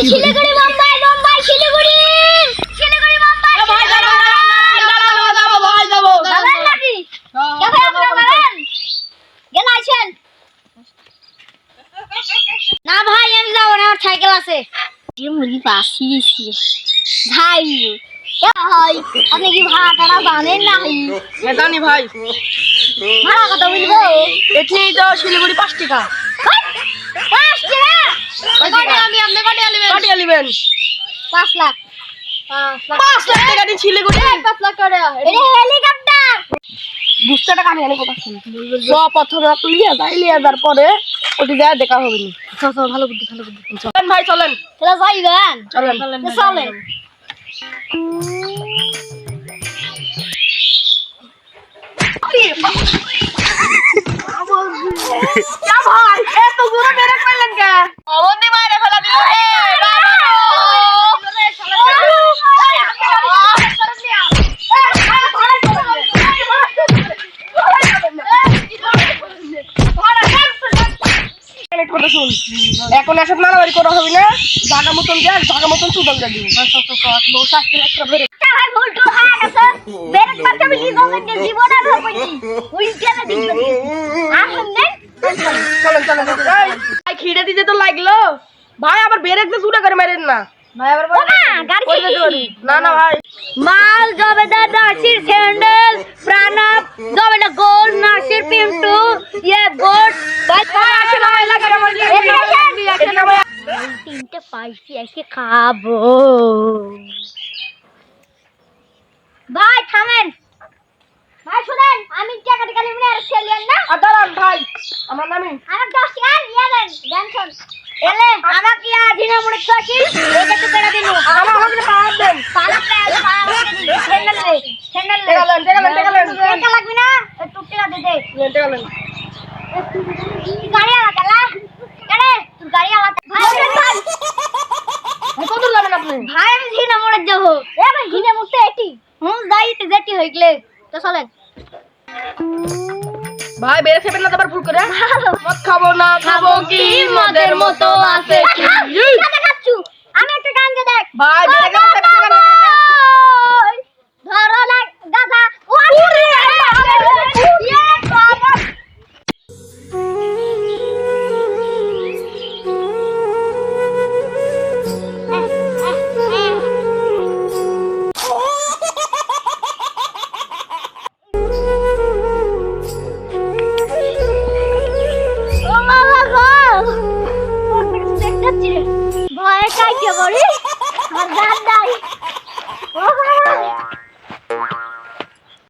শিলিগুড়ি মুম্বাই মুম্বাই শিলিগুড়ি। শিলিগুড়ি মুম্বাই ভাই যাব যাব ভাই যাব যাবেন নাকি কে ভাই আপনারা যাবেন গেল আছেন না ভাই আমি যাব না আমার সাইকেল আছে। মুরগি পাশিয়েছি ভাই ভাই আপনি কি ভাড়া টাড়া জানেন না? জানি ভাই। ভাড়া কত বলব? এটি তো শিলিগুড়ি পাঁচ টাকা। পাঁচ টাকা। নেবেন? পাঁচ লাখ। পাঁচ লাখ টাকা দিয়ে শিলিগুড়ি পাঁচ লাখ করে। এটা হেলিকপ্টার। দুশো টাকা আমি এনে কথা চ প্রথমে তুলিয়া যাই লিয়া যার পরে ওটি যায় দেখা হবে নি। ভালো বুদ্ধি ভালো বুদ্ধি। চলেন ভাই চলেন। তাহলে যাইবেন। চলেন। চলেন ভাই কথা শুন এখন এসব মারামারি করা হবে না। জাগা মতন যা জাগা মতন যা বউ শাস্তি একটা খিড়ে দিতে তো লাগল। ভাই আবার বেরেক দিয়ে চুটা করে মারেন না। মাল জবেদার নাসির স্যান্ডেল প্রাণব জবেদা গোল নাসির পিন্টু ইয়ে বোট তিনটে পাইছি এসে খাব। ভাই থামেন। ভাই শুনেন আমি টাকা টাকা নেবেন আর খেলিয়েন না। আর দাঁড়ান ভাই আমার নামে। আমার দশ টাকা ইয়ে দেন এলে আমাকে এটা তো দিন। আমার দেন লাগবে না? দে গাড়ি আলা গালা তুই গাড়ি আলা ভাই ভাই ভাই। কত দূর যাবেন আপনি? ভাই আমি ঘিনা মরে যাব। এ ভাই ঘিনা মরতে এটি। হুম যাইতে যেটি হইগলে। তো চলেন। ভাই বেড়ে সেবেন না আবার ভুল করে? মদ খাব কি মদের মতো আছে আমি একটা গান দেখ যাচ্ছি ভয়ে কাইকে পড়ি আমার ও বাবা।